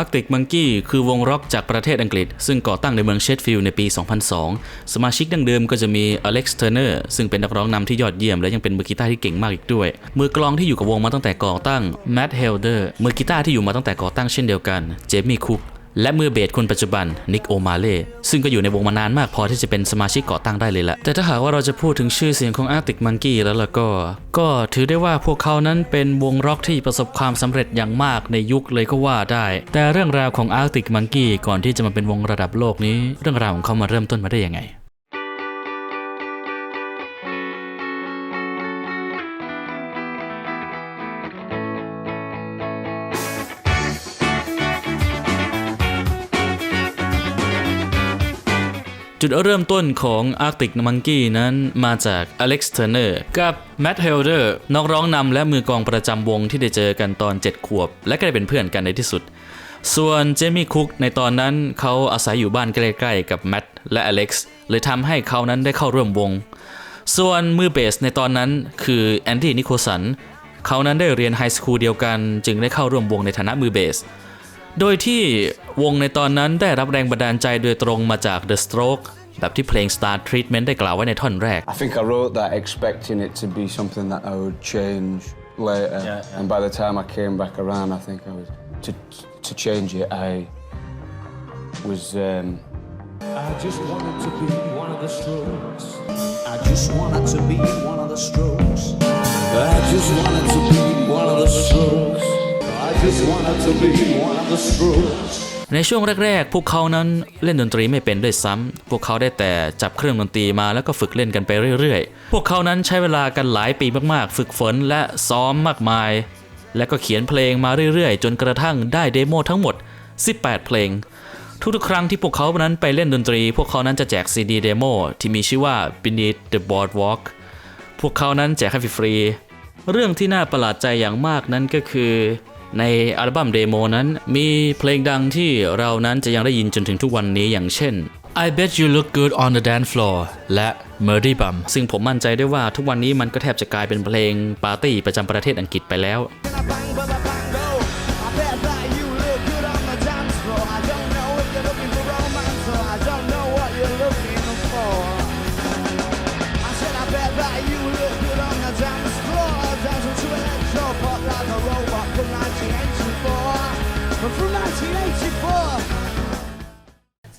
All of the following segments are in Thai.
Arctic Monkey คือวงร็อกจากประเทศอังกฤษ ซึ่งก่อตั้งในเมืองเชดฟิลด์ในปี 2002 สมาชิกดั้งเดิมก็จะมี Alex Turner ซึ่งเป็นนักร้องนำที่ยอดเยี่ยม และยังเป็นมือกีตาร์ที่เก่งมากอีกด้วย มือกลองที่อยู่กับวงมาตั้งแต่ก่อตั้ง Matt Helder มือกีตาร์ที่อยู่มาตั้งแต่ก่อตั้งเช่นเดียวกัน Jamie Cook และมือเบสคนปัจจุบันนิกโอมาเล่ซึ่งก็อยู่ในวงมานานมากพอที่จะเป็นสมาชิกก่อตั้งได้เลยละแต่ถ้าหากว่าเราจะพูดถึงชื่อเสียงของอาร์ติกมังกี้แล้วล่ะก็ ก็ถือได้ว่าพวกเขานั้นเป็นวงร็อกที่ประสบความสำเร็จอย่างมากในยุคเลยก็ว่าได้ แต่เรื่องราวของอาร์ติกมังกี้ก่อนที่จะมาเป็นวงระดับโลกนี้ เรื่องราวของเขามาเริ่มต้นมาได้ยังไง จุดเริ่มต้นของ Arctic Monkey นั้นมาจาก Alex Turner กับ Matt Helder นักร้องนำและมือกองประจำวงที่ได้เจอกันตอน 7 ขวบ และก็ได้เป็นเพื่อนกันในที่สุด ส่วนเจมี่คุกในตอนนั้นเขาอาศัยอยู่บ้านใกล้ๆกับแม t และ Alex เลยทำให้เขานั้นได้เข้าร่วมวง ส่วนมือเบสในตอนนั้นคือแอนดี้นิโคสันเขานั้นได้เรียนไฮสคูลเดียวกัน จึงได้เข้าร่วมวงในฐานะมือเบส โดยที่วงในตอนนั้นได้รับแรงบันดาลใจโดยตรงมาจาก The Stroke แบบที่เพลง Star Treatment ได้กล่าวไว้ในท่อนแรก I think I wrote that expecting it to be something that I would change later. Yeah, yeah. And by the time I came back around, I think I was to to change it. I was um, I just wanted to be one of the strokes. I just wanted to be one of the strokes. I just wanted to be one of the strokes. ในช่วงแรก ๆ พวกเขานั้นเล่นดนตรีไม่เป็นด้วยซ้ำพวกเขาได้แต่จับเครื่องดนตรีมาแล้วก็ฝึกเล่นกันไปเรื่อยๆ พวกเขานั้นใช้เวลากันหลายปีมากๆ ฝึกฝนและซ้อมมากมาย และก็เขียนเพลงมาเรื่อยๆ จนกระทั่งได้เดโมทั้งหมด 18 เพลง ทุกๆ ครั้งที่พวกเขานั้นไปเล่นดนตรี พวกเขานั้นจะแจกซีดีเดโมที่มีชื่อว่า Beneath the Boardwalk พวกเขานั้นแจกให้ฟรี เรื่องที่น่าประหลาดใจอย่างมากนั้นก็คือ ในอัลบั้มเดโมนั้น มีเพลงดังที่เรานั้นจะยังได้ยินจนถึงทุกวันนี้อย่างเช่น I Bet You Look Good on the Dance Floor และ Murdy Bum ซึ่งผมมั่นใจได้ว่าทุกวันนี้มันก็แทบจะกลายเป็นเพลงปาร์ตี้ประจำประเทศอังกฤษไปแล้ว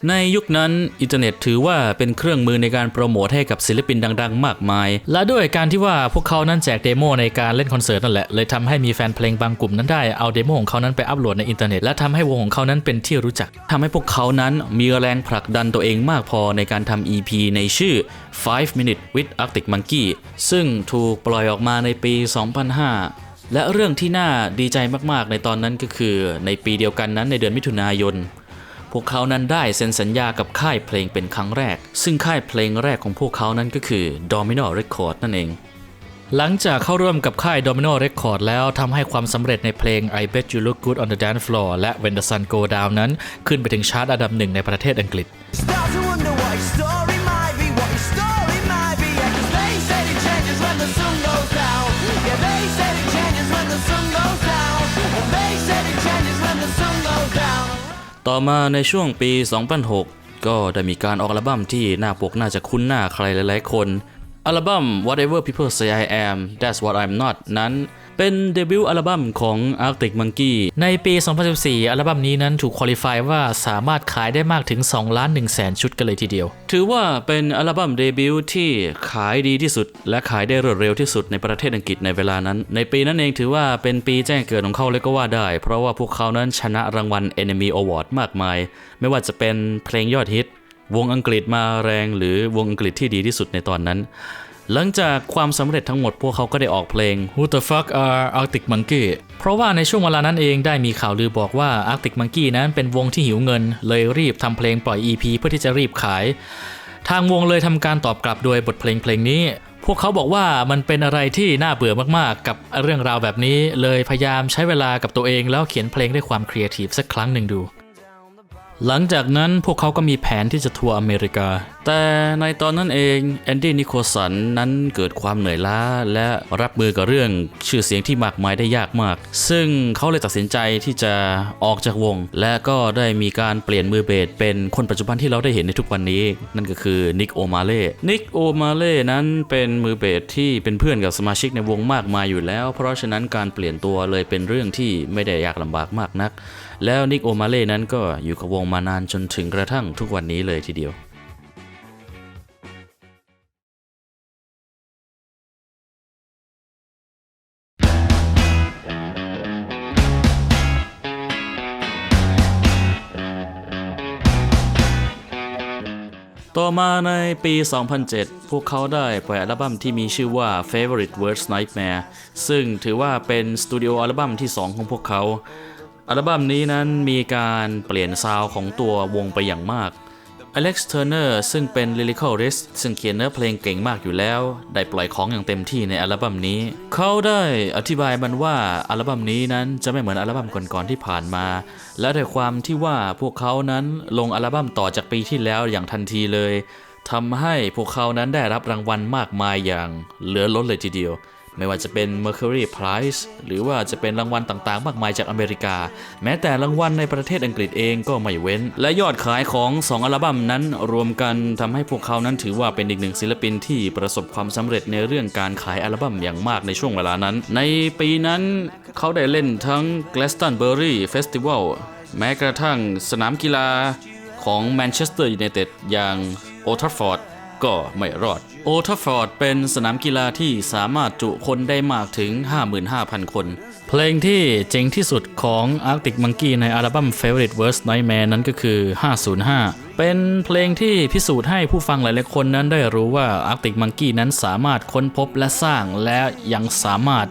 ในยุคนั้นอินเทอร์เน็ตถือว่าเป็นเครื่องมือในการโปรโมทให้กับศิลปินดัง ๆ มากมาย และด้วยการที่ว่าพวกเขานั้นแจกเดโมในการเล่นคอนเสิร์ตนั่นแหละ เลยทำให้มีแฟนเพลงบางกลุ่มนั้นได้เอาเดโมของเขานั้นไปอัปโหลดในอินเทอร์เน็ตและทำให้วงของเขานั้นเป็นที่รู้จักทำให้พวกเขานั้นมีแรงผลักดันตัวเองมากพอในการทำ EP ในชื่อ 5 Minutes with Arctic Monkey ซึ่งถูกปล่อยออกมาในปี 2005 และเรื่องที่น่าดีใจมากๆ ในตอนนั้นก็คือ ในปีเดียวกันนั้นในเดือนมิถุนายน พวกเขานั้นได้เซ็นสัญญากับค่ายเพลงเป็นครั้งแรก ซึ่งค่ายเพลงแรกของพวกเขานั้นก็คือ Domino Record นั่นเอง หลังจากเข้าร่วมกับค่าย Domino Record แล้วทำให้ความสำเร็จในเพลง I Bet You Look Good on the Dance Floor และ When the Sun Go Down นั้น ขึ้นไปถึงชาร์ตอันดับหนึ่งในประเทศอังกฤษ ต่อมาในช่วงปี 2006 ก็ได้มีการออกอัลบั้มที่หน้าปกน่าจะคุ้นหน้าใครหลายๆคน อัลบั้ม Whatever People Say I Am That's What I'm Not นั้น เป็นเดบิวต์อัลบั้มของ Arctic Monkey ในปี 2014 อัลบั้มนี้นั้นถูกคุริฟายว่าสามารถขายได้มากถึง 2 ล้าน1แสนชุดกันเลยทีเดียว ถือว่าเป็นอัลบั้มเดบิวต์ที่ขายดีที่สุด และขายได้รวดเร็วที่สุดในประเทศอังกฤษในเวลานั้น ในปีนั้นเองถือว่าเป็นปีแจ้งเกิดของเขาเลยก็ว่าได้ เพราะว่าพวกเขานั้นชนะรางวัล Enemy Award มากมาย ไม่ว่าจะเป็นเพลงยอดฮิตวงอังกฤษมาแรงหรือวงอังกฤษที่ดีที่สุดในตอนนั้น หลังจากความสำเร็จทั้งหมดพวกเขาก็ได้ออกเพลง Who the fuck are Arctic Monkey เพราะว่าในช่วงเวลานั้นเองได้มีข่าวลือบอกว่า Arctic Monkey นั้นเป็นวงที่หิวเงิน เลยรีบทำเพลงปล่อย EP เพื่อที่จะรีบขาย ทางวงเลยทำการตอบกลับโดยบทเพลงเพลงนี้ พวกเขาบอกว่ามันเป็นอะไรที่น่าเบื่อมากๆ กับเรื่องราวแบบนี้ เลยพยายามใช้เวลากับตัวเองแล้วเขียนเพลงด้วยความครีเอทีฟสักครั้งหนึ่งดู หลังจากนั้นพวกเขาก็มีแผนที่จะทัวร์อเมริกา แต่ในตอนนั้นเองแอนดี้นิโคสันนั้นเกิดความเหนื่อยล้า และรับมือกับเรื่องชื่อเสียงที่มากมายได้ยากมาก ซึ่งเขาเลยตัดสินใจที่จะออกจากวง และก็ได้มีการเปลี่ยนมือเบสเป็นคนปัจจุบันที่เราได้เห็นในทุกวันนี้ นั่นก็คือนิกโอมาเล่นิกโอมาเล่นั้นเป็นมือเบสที่เป็นเพื่อนกับสมาชิกในวงมากมายอยู่แล้ว เพราะฉะนั้นการเปลี่ยนตัวเลยเป็นเรื่องที่ไม่ได้ยากลำบากมากนัก แล้วนิกโอมาเล่นั้นก็อยู่กับวงมานานจนถึงกระทั่งทุกวันนี้เลยทีเดียวต่อมาในปี 2007 พวกเขาได้ปล่อยอัลบั้มที่มีชื่อว่า Favorite Worst Nightmare ซึ่งถือว่าเป็นสตูดิโออัลบั้มที่ 2 ของพวกเขา อัลบั้มนี้นั้นมีการเปลี่ยนซาวของตัววงไปอย่างมาก Alex Turner ซึ่งเป็น lyricalist ซึ่งเขียนเนื้อเพลงเก่งมากอยู่แล้ว ได้ปล่อยของอย่างเต็มที่ในอัลบั้มนี้ เขาได้อธิบายมันว่าอัลบั้มนี้นั้นจะไม่เหมือนอัลบั้มก่อนๆที่ผ่านมา และด้วยความที่ว่าพวกเขานั้นลงอัลบั้มต่อจากปีที่แล้วอย่างทันทีเลยทำให้พวกเขานั้นได้รับรางวัลมากมายอย่างเหลือล้นเลยทีเดียว ไม่ว่าจะเป็น Mercury Prize หรือว่าจะเป็นรางวัลต่างๆ มากมายจากอเมริกา แม้แต่รางวัลในประเทศอังกฤษเองก็ไม่เว้น และยอดขายของ 2 อัลบั้มนั้นรวมกันทำให้พวกเขานั้นถือว่าเป็นอีกหนึ่งศิลปินที่ประสบความสำเร็จในเรื่องการขายอัลบั้มอย่างมากในช่วงเวลานั้น ในปีนั้นเขาได้เล่นทั้ง Glastonbury Festival แม้กระทั่งสนามกีฬาของแมนเชสเตอร์ยูไนเต็ดอย่างโอทัฟฟอร์ด ก็ไม่รอด โอทัฟฟอร์ดเป็นสนามกีฬาที่สามารถจุคนได้มากถึง 55,000 คน เพลงที่เจ๋งที่สุดของ Arctic Monkey ในอัลบั้ม Favorite Worst Nightmare นั้นก็คือ 505 เป็นเพลงที่พิสูจน์ให้ผู้ฟังหลายๆคนนั้นได้รู้ว่า Arctic Monkey นั้นสามารถค้นพบและสร้างและยังสามารถ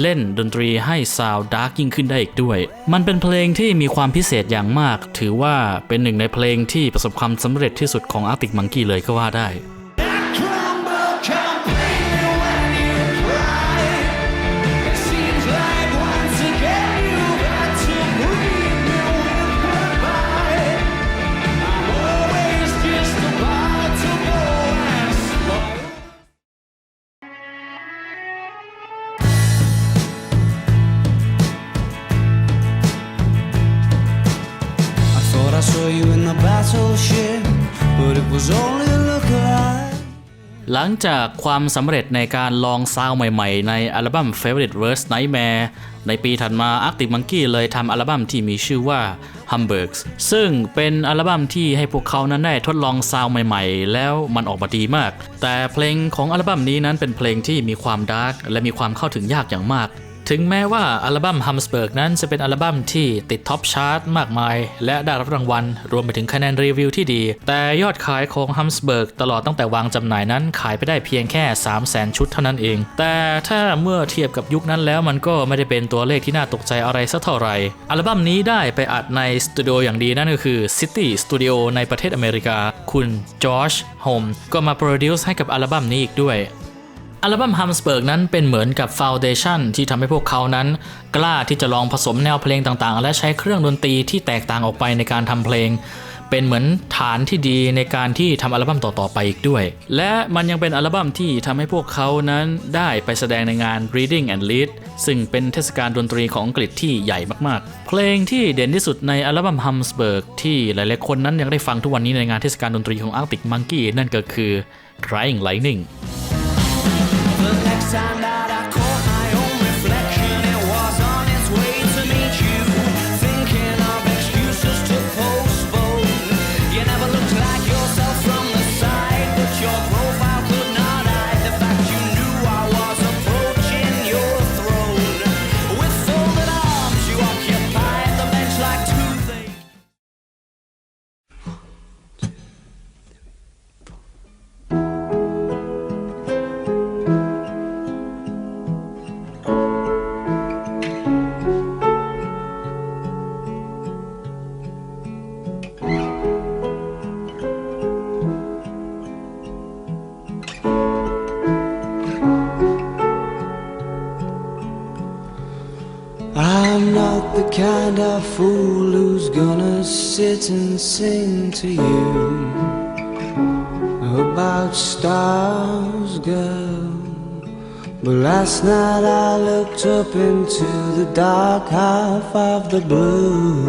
เล่นดนตรีให้ซาวดาร์กยิ่งขึ้นได้อีกด้วย มันเป็นเพลงที่มีความพิเศษอย่างมาก ถือว่าเป็นหนึ่งในเพลงที่ประสบความสำเร็จที่สุดของ Arctic Monkey เลยก็ว่าได้ saw you in the battleship, but it was only a lookalike. หลังจากความสำเร็จในการลองซาวใหม่ๆ ในอัลบั้ม Favorite Worst Nightmare ในปีถัดมา Arctic Monkey เลยทำอัลบั้มที่มีชื่อว่า Hamburgs ซึ่งเป็นอัลบั้มที่ให้พวกเขานั้นได้ทดลองซาวใหม่ๆ แล้วมันออกมาดีมาก แต่เพลงของอัลบั้มนี้นั้นเป็นเพลงที่มีความดาร์กและมีความเข้าถึงยากอย่างมาก ถึงแม้ว่าอัลบั้ม Hamsburg นั้นจะเป็นอัลบั้มที่ติดท็อปชาร์ตมากมาย และได้รับรางวัล รวมไปถึงคะแนนรีวิวที่ดี แต่ยอดขายของ Hamsburg ตลอดตั้งแต่วางจำหน่ายนั้นขายไปได้เพียงแค่ 3 0 0 0 0 0 ชุดเท่านั้นเอง แต่ถ้าเมื่อเทียบกับยุคนั้นแล้วมันก็ไม่ได้เป็นตัวเลขที่น่าตกใจอะไรสักเท่าไหร่ อัลบั้มนี้ได้ไปอัดในสตูดิโออย่างดีนั่นก็คือ City Studio ในประเทศอเมริกา คุณจอร์จโฮมก็มาโปรดิวซ์ให้กับอัลบั้มนี้อีกด้วย อัลบั้ม Hamsburg นั้นเป็นเหมือนกับฟ u n เดชันที่ทำให้พวกเขานั้น กล้าที่จะลองผสมแนวเพลงต่างๆ และใช้เครื่องดนตรีที่แตกต่างออกไปในการทำเพลง เป็นเหมือนฐานที่ดีในการที่ทำอัลบั้มต่อๆไปอีกด้วย และมันยังเป็นอัลบั้มที่ทำให้พวกเขานั้นได้ไปแสดงในงาน Reading and Lead ซึ่งเป็นเทศกาลดนตรีของอังกฤษที่ใหญ่มากๆ เพลงที่เด่นที่สุดในอัลบั้ม Hamsburg ที่หลายๆคนนั้นยังได้ฟังทุกวันนี้ในงานเทศกาลดนตรีของ Arctic Monkey นั่นก็คือ Crying Lightning time that I not the kind of fool who's gonna sit and sing to you about stars, girl. But last night I looked up into the dark half of the blue,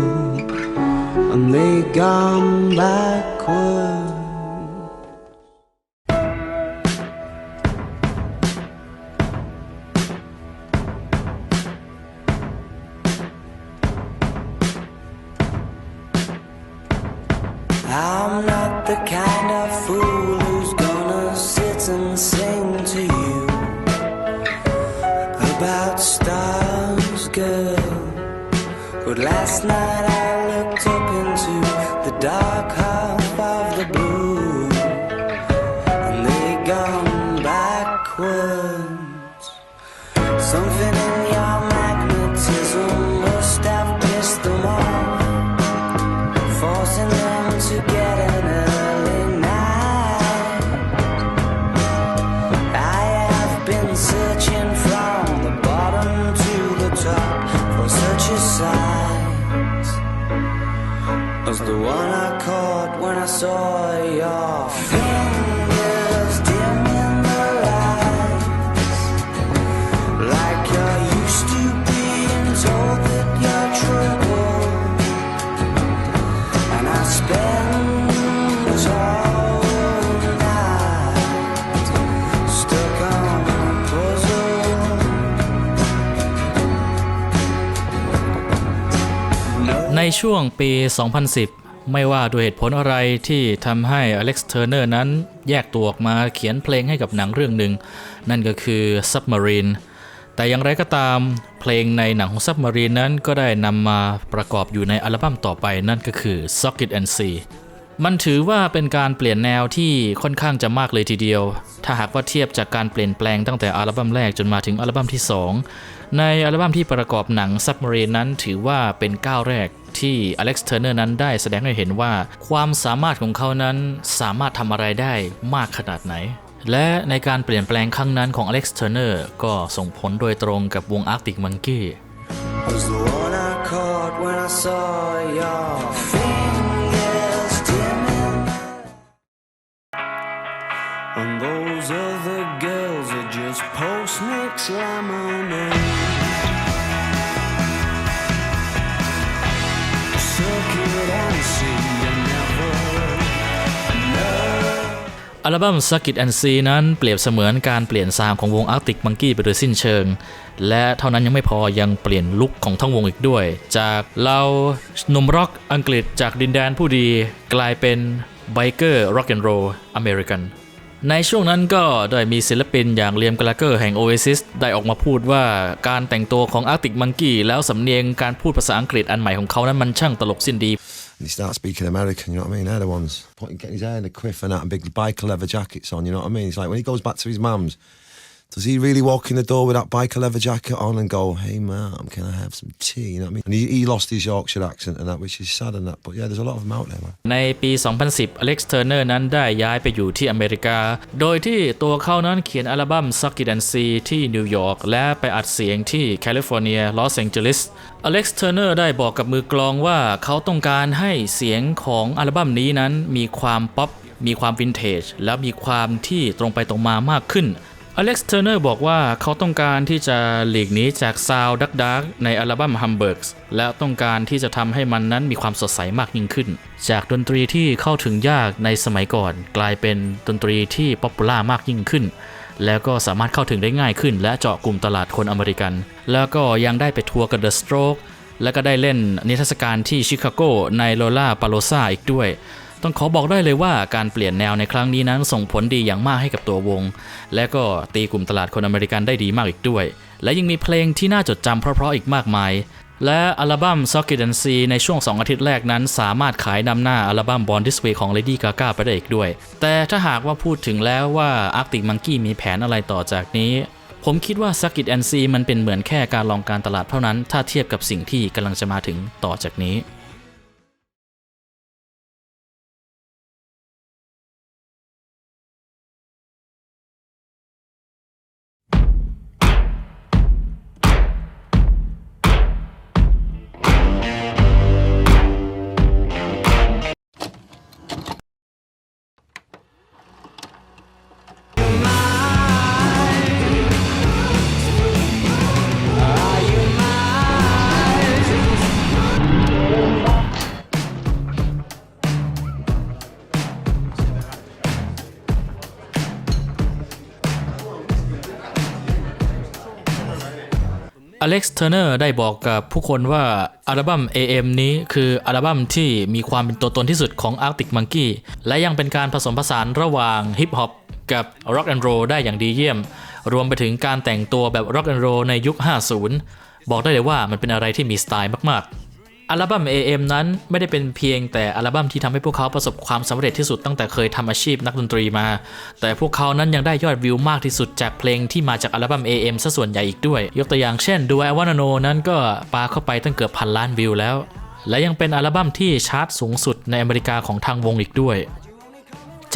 and they gone backward. Night I looked up into the dark ช่วงปี 2010 ไม่ว่าด้วยเหตุผลอะไรที่ทำให้อเล็กซ์เทอร์เนอร์นั้นแยกตัวออกมาเขียนเพลงให้กับหนังเรื่องหนึ่ง นั่นก็คือ Submarine แต่อย่างไรก็ตามเพลงในหนังของ Submarine นั้นก็ได้นำมาประกอบอยู่ในอัลบั้มต่อไปนั่นก็คือ Socket and See มันถือว่าเป็นการเปลี่ยนแนวที่ค่อนข้างจะมากเลยทีเดียว ถ้าหากว่าเทียบจากการเปลี่ยนแปลงตั้งแต่อัลบั้มแรกจนมาถึงอัลบั้มที่ 2 ในอัลบั้มที่ประกอบหนัง Submarine นั้นถือว่าเป็นก้าวแรก ที่อเล็กซ์เทอร์เนอร์นั้นได้แสดงให้เห็นว่า ความสามารถของเขานั้นสามารถทำอะไรได้มากขนาดไหน และในการเปลี่ยนแปลงครั้งนั้นของอเล็กซ์เทอร์เนอร์ก็ส่งผลโดยตรงกับวง Arctic Monkey Was the one I caught when I saw your fingers dim in And those other girls are just post mix อัลบั้ม Suck It and See นั้นเปรียบเสมือนการเปลี่ยนซาวของวง Arctic Monkey ไปโดยสิ้นเชิง และเท่านั้นยังไม่พอยังเปลี่ยนลุคของทั้งวงอีกด้วย จากเราหนุ่มร็อกอังกฤษจากดินแดนผู้ดีกลายเป็นไบเกอร์ร็อกแอนด์โรลอเมริกันในช่วงนั้นก็ได้มีศิลปินอย่างเลียมกลาเกอร์แห่ง Oasis ได้ออกมาพูดว่าการแต่งตัวของ Arctic Monkey แล้วสำเนียงการพูดภาษาอังกฤษอันใหม่ของเขานั้นมันช่างตลกสิ้นดี And he starts speaking American, you know what I mean? They're the ones putting, getting his hair in a quiff and that, and big biker leather jackets on, you know what I mean? It's like when he goes back to his mum's, does he really walk in the door with that biker leather jacket on and go, hey, mum, can I have some tea? You know what I mean? And he, he lost his Yorkshire accent and that, which is sad and that. But yeah, there's a lot of them out there, man. ในปี 2010อเล็กซ์เทอร์เนอร์นั้นได้ย้ายไปอยู่ที่อเมริกา โดยที่ตัวเขานั้นเขียนอัลบั้ม Suck It and See ที่นิวยอร์กและไปอัดเสียงที่แคลิฟอร์เนีย ลอสแองเจลิสอเล็กซ์เทอร์เนอร์ได้บอกกับมือกลองว่าเขาต้องการให้เสียงของอัลบั้มนี้นั้นมีความป๊อปมีความวินเทจและมีความที่ตรงไปตรงมามากขึ้น อเล็กซ์เทอร์เนอร์บอกว่าเขาต้องการที่จะหลีกหนีจากซาวดักดักในอัลบั้ม Hamburgs และต้องการที่จะทำให้มันนั้นมีความสดใสมากยิ่งขึ้น จากดนตรีที่เข้าถึงยากในสมัยก่อน กลายเป็นดนตรีที่ป๊อปปูล่ามากยิ่งขึ้น แล้วก็สามารถเข้าถึงได้ง่ายขึ้น และเจาะกลุ่มตลาดคนอเมริกัน แล้วก็ยังได้ไปทัวร์กับ The Stroke แล้วก็ได้เล่นนิทรรศการที่ชิคาโกในโลลาปาโลซาอีกด้วย ต้องขอบอกได้เลยว่าการเปลี่ยนแนวในครั้งนี้นั้นส่งผลดีอย่างมากให้กับตัววง และก็ตีกลุ่มตลาดคนอเมริกันได้ดีมากอีกด้วย และยังมีเพลงที่น่าจดจำเพราะๆอีกมากมาย และอัลบั้ม Socket and See ในช่วง 2 อาทิตย์แรกนั้น สามารถขายนำหน้าอัลบั้ม Born This Way ของ Lady Gaga ไปได้อีกด้วย แต่ถ้าหากว่าพูดถึงแล้วว่า Arctic Monkey มีแผนอะไรต่อจากนี้ผมคิดว่า Suck It and See มันเป็นเหมือนแค่การลองการตลาดเท่านั้น ถ้าเทียบกับสิ่งที่กำลังจะมาถึงต่อจากนี้ อเล็กซ์เทอร์เนอร์ได้บอกกับผู้คนว่าอัลบั้ม AM นี้คืออัลบั้มที่มีความเป็นตัวตนที่สุดของ Arctic Monkey และยังเป็นการผสมผสานระหว่างฮิปฮอปกับ Rock and Roll ได้อย่างดีเยี่ยม รวมไปถึงการแต่งตัวแบบ Rock and Roll ในยุค 50 บอกได้เลยว่ามันเป็นอะไรที่มีสไตล์มากๆ อัลบั้ม AM นั้นไม่ได้เป็นเพียงแต่อัลบั้มที่ทำให้พวกเขาประสบความสำเร็จที่สุดตั้งแต่เคยทำอาชีพนักดนตรีมา แต่พวกเขานั้นยังได้ยอดวิวมากที่สุดจากเพลงที่มาจากอัลบั้ม AM ซะส่วนใหญ่อีกด้วย ยกตัวอย่างเช่น Do I Wanna Know นั้นก็ปาเข้าไปตั้งเกือบพันล้านวิวแล้ว และยังเป็นอัลบั้มที่ชาร์ตสูงสุดในอเมริกาของทางวงอีกด้วย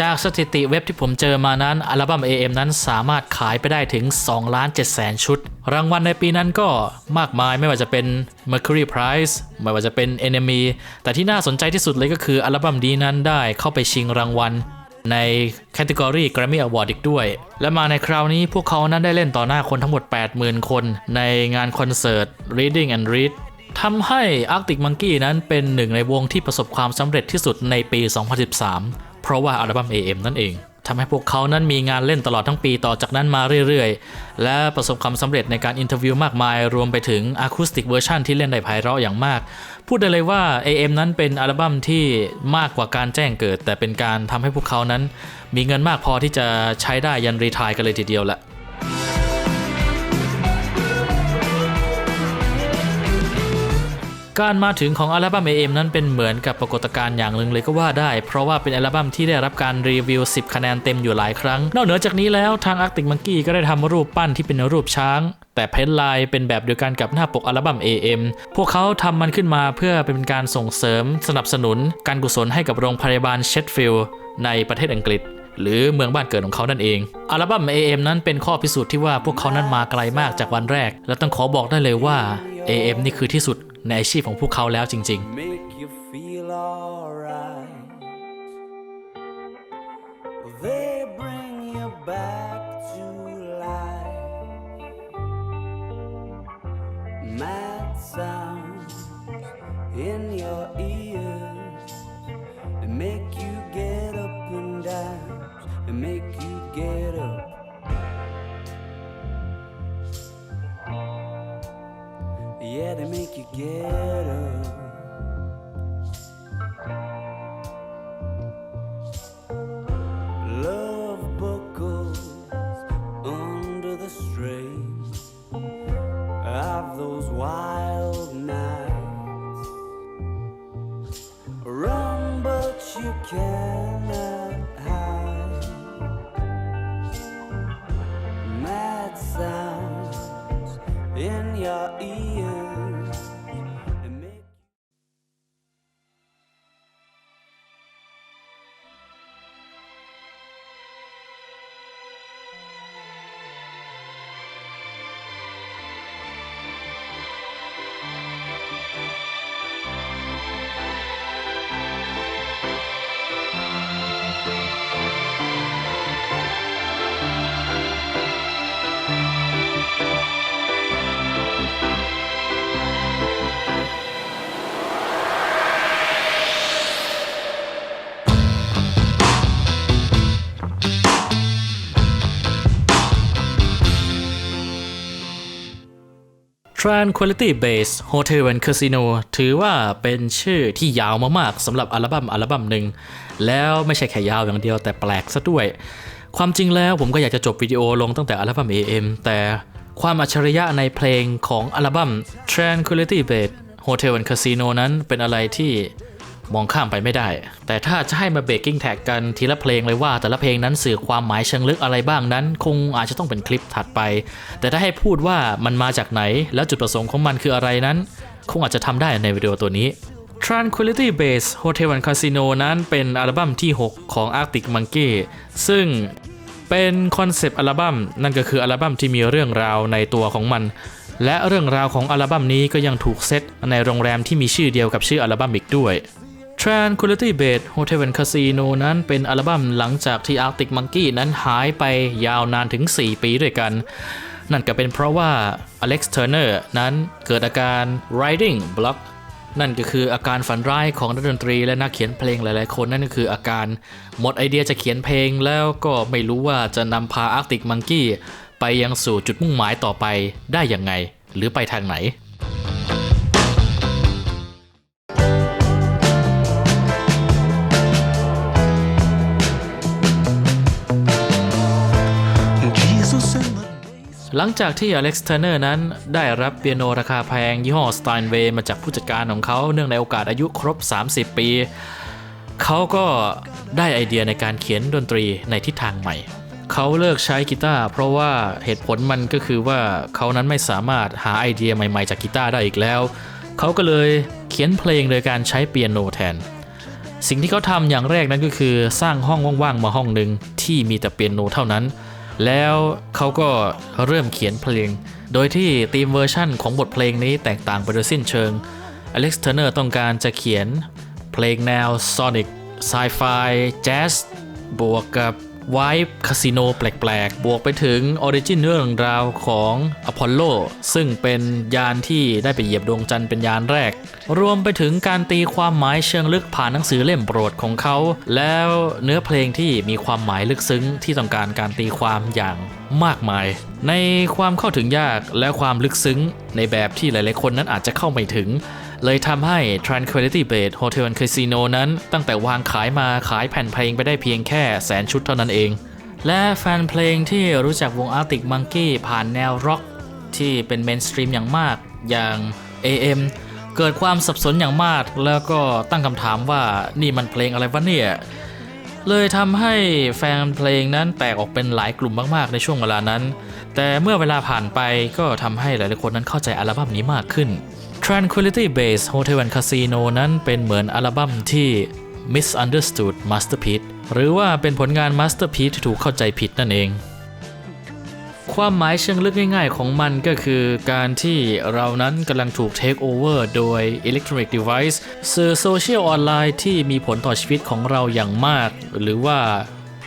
จากสถิติเว็บที่ผมเจอมานั้น อัลบั้ม AM นั้นสามารถขายไปได้ถึง2ล้าน7แสนชุด รางวัลในปีนั้นก็มากมายไม่ว่าจะเป็น Mercury Prize ไม่ว่าจะเป็น Enemy แต่ที่น่าสนใจที่สุดเลยก็คืออัลบั้มนี้นั้นได้เข้าไปชิงรางวัลในแคตตากรี Grammy Award อีกด้วย และมาในคราวนี้พวกเขานั้นได้เล่นต่อหน้าคนทั้งหมด 80,000 คน ในงานคอนเสิร์ต Reading and Read ทำให้ Arctic Monkey นั้นเป็นหนึ่งในวงที่ประสบความสำเร็จที่สุดในปี 2013 เพราะว่าอัลบั้ม AM นั่นเองทำให้พวกเขานั้นมีงานเล่นตลอดทั้งปีต่อจากนั้นมาเรื่อยๆ และประสบความสำเร็จในการอินเทอร์วิวมากมาย รวมไปถึงอะคูสติกเวอร์ชันที่เล่นได้ไพเราะอย่างมาก พูดได้เลยว่า AM นั้นเป็นอัลบั้มที่มากกว่าการแจ้งเกิด แต่เป็นการทำให้พวกเขานั้น มีเงินมากพอที่จะใช้ได้ยันรีทายกันเลยทีเดียวแหละ การมาถึงของอัลบั้ม AM นั้นเป็นเหมือนกับปรากฏการณ์อย่างหนึ่งเลยก็ว่าได้ เพราะว่าเป็นอัลบั้มที่ได้รับการรีวิว 10 คะแนนเต็มอยู่หลายครั้ง นอกเหนือจากนี้แล้วทาง Arctic Monkey ก็ได้ทำรูปปั้นที่เป็นรูปช้าง แต่เพนท์ลายเป็นแบบเดียวกันกับหน้าปกอัลบั้ม AM พวกเขาทำมันขึ้นมาเพื่อเป็นการส่งเสริม สนับสนุน การกุศลให้กับโรงพยาบาลเชดฟิลด์ในประเทศอังกฤษหรือเมืองบ้านเกิดของเขานั่นเอง อัลบั้ม AM นั้นเป็นข้อพิสูจน์ที่ว่าพวกเขานั้นมาไกลมากจากวันแรก และต้องขอบอกได้เลยว่า AM นี่คือที่สุด ในอาชีพของพวกเขาแล้วจริง ๆ make you feel Tranquility Base Hotel and Casino ถือว่าเป็นชื่อที่ยาวมากๆสำหรับอัลบั้มอัลบั้มหนึ่ง แล้วไม่ใช่แค่ยาวอย่างเดียวแต่แปลกซะด้วย ความจริงแล้วผมก็อยากจะจบวิดีโอลงตั้งแต่อัลบั้ม AM แต่ความอัจฉริยะในเพลงของอัลบั้ม Tranquility Base Hotel and Casino นั้นเป็นอะไรที่ มองข้ามไปไม่ได้ แต่ถ้าจะให้มาเบรกกิ้งแท็กกันทีละเพลงเลยว่า แต่ละเพลงนั้นสื่อความหมายเชิงลึกอะไรบ้างนั้น คงอาจจะต้องเป็นคลิปถัดไป แต่ถ้าให้พูดว่ามันมาจากไหน แล้วจุดประสงค์ของมันคืออะไรนั้น คงอาจจะทำได้ในวิดีโอตัวนี้ Tranquility Base Hotel and Casino นั้นเป็นอัลบั้มที่ 6 ของ Arctic Monkey ซึ่งเป็นคอนเซปต์อัลบั้มนั่นก็คืออัลบั้มที่มีเรื่องราวในตัวของมัน และเรื่องราวของอัลบั้มนี้ก็ยังถูกเซตในโรงแรมที่มีชื่อเดียวกับชื่ออัลบั้มอีกด้วย Tranquility Base Hotel and Casino นั้นเป็นอัลบั้มหลังจากที่ Arctic Monkey นั้นหายไปยาวนานถึง 4 ปีด้วยกัน นั่นก็เป็นเพราะว่า Alex Turner นั้นเกิดอาการ writing block นั่นก็คืออาการฝันร้ายของนักดนตรีและนักเขียนเพลงหลาย ๆ คนนั่นก็คืออาการหมดไอเดียจะเขียนเพลงแล้วก็ไม่รู้ว่าจะนำพา Arctic Monkey ไปยังสู่จุดมุ่งหมายต่อไปได้ยังไง หรือไปทางไหน หลังจากที่อเล็กซ์เทอร์เนอร์นั้นได้รับเปียโนราคาแพงยี่ห้อสไตน์เวย์มาจากผู้จัดการของเขาเนื่องในโอกาสอายุครบ 30 ปี เขาก็ได้ไอเดียในการเขียนดนตรีในทิศทางใหม่ เขาเลิกใช้กีตาร์เพราะว่าเหตุผลมันก็คือว่าเขานั้นไม่สามารถหาไอเดียใหม่ๆจากกีตาร์ได้อีกแล้ว เขาก็เลยเขียนเพลงโดยการใช้เปียโนแทน สิ่งที่เขาทำอย่างแรกนั้นก็คือสร้างห้องว่างๆมาห้องหนึ่งที่มีแต่เปียโนเท่านั้น แล้วเขาก็เริ่มเขียนเพลง โดยที่ธีมเวอร์ชั่นของบทเพลงนี้แตกต่างไปโดยสิ้นเชิงอเล็กซ์เทอร์เนอร์ต้องการจะเขียนเพลงแนวซอนิกไซไฟแจ๊สบวกกับ ไวท์คาสิโนแปลกๆ บวกไปถึงออริจินเรื่องราวของอพอลโล ซึ่งเป็นยานที่ได้ไปเหยียบดวงจันทร์เป็นยานแรก รวมไปถึงการตีความหมายเชิงลึกผ่านหนังสือเล่มโปรดของเขา แล้วเนื้อเพลงที่มีความหมายลึกซึ้งที่ต้องการการตีความอย่างมากมาย ในความเข้าถึงยากและความลึกซึ้งในแบบที่หลายๆคนนั้นอาจจะเข้าไม่ถึง เลยทำให้ Tranquility Base Hotel and Casino นั้นตั้งแต่วางขายมาขายแผ่นเพลงไปได้เพียงแค่แสนชุดเท่านั้นเอง และแฟนเพลงที่รู้จักวง Arctic Monkey ผ่านแนวร็อกที่เป็นเมนสตรีมอย่างมากอย่าง AM เกิดความสับสนอย่างมากแล้วก็ตั้งคำถามว่านี่มันเพลงอะไรวะเนี่ย เลยทำให้แฟนเพลงนั้นแตกออกเป็นหลายกลุ่มมากๆในช่วงเวลานั้น แต่เมื่อเวลาผ่านไปก็ทำให้หลายๆคนนั้นเข้าใจอัลบั้มนี้มากขึ้น Tranquility Base Hotel and Casino นั้นเป็นเหมือนอัลบั้มที่ Misunderstood Masterpiece หรือว่าเป็นผลงาน Masterpiece ที่ถูกเข้าใจผิดนั่นเอง ความหมายเชิงลึกง่ายๆของมันก็คือการที่เรานั้นกำลังถูก take over โดย electronic device สื่อโซเชียลออนไลน์ที่มีผลต่อชีวิตของเราอย่างมาก หรือว่า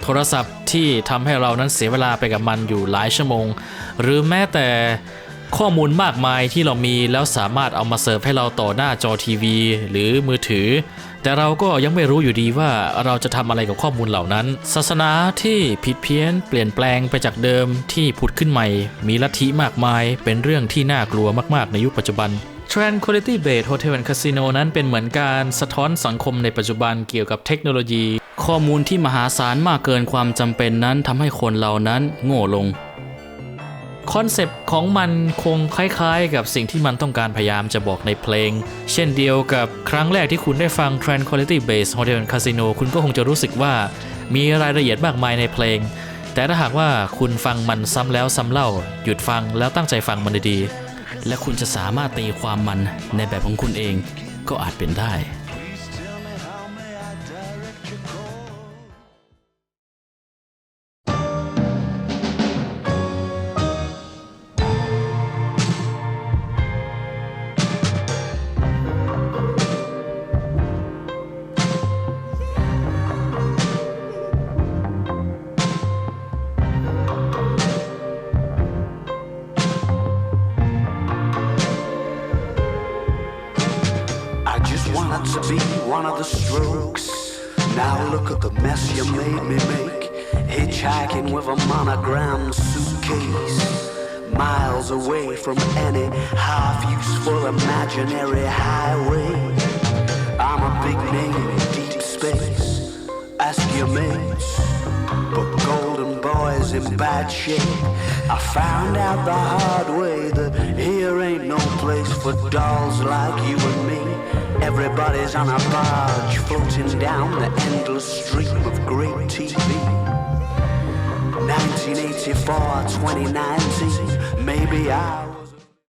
โทรศัพท์ที่ทำให้เรานั้นเสียเวลาไปกับมันอยู่หลายชั่วโมง หรือแม้แต่ ข้อมูลมากมายที่เรามีแล้วสามารถเอามาเสิร์ฟให้เราต่อหน้าจอทีวี หรือมือถือ แต่เราก็ยังไม่รู้อยู่ดีว่าเราจะทำอะไรกับข้อมูลเหล่านั้น ศาสนาที่ผิดเพี้ยน เปลี่ยนแปลงไปจากเดิมที่ผุดขึ้นใหม่ มีลัทธิมากมายเป็นเรื่องที่น่ากลัวมากๆในยุคปัจจุบัน Tranquility Base Hotel and Casino นั้นเป็นเหมือนการสะท้อนสังคมในปัจจุบันเกี่ยวกับเทคโนโลยี ข้อมูลที่มหาศาลมากเกินความจำเป็นนั้นทำให้คนเหล่านั้นโง่ลง คอนเซปต์ของมันคงคล้ายๆ กับสิ่งที่มันต้องการพยายามจะบอกในเพลง เช่นเดียวกับครั้งแรกที่คุณได้ฟัง Tranquility Base Hotel and Casino คุณก็คงจะรู้สึกว่ามีรายละเอียดมากมายในเพลง แต่ถ้าหากว่าคุณฟังมันซ้ำแล้วซ้ำเล่า หยุดฟังแล้วตั้งใจฟังมันดีๆและคุณจะสามารถตีความมันในแบบของคุณเองก็อาจเป็นได้ wanted to be one of the strokes. Now look at the mess you made me make. Hitchhiking with a monogram suitcase. Miles away from any half useful imaginary highway. I'm a big name in deep space. Ask your mates. But Golden Boy's in bad shape. I found out the hard way that here ain't no place for dolls like you and me. Everybody's on a barge floating down the endless stream of great TV. 1984, 2019, maybe I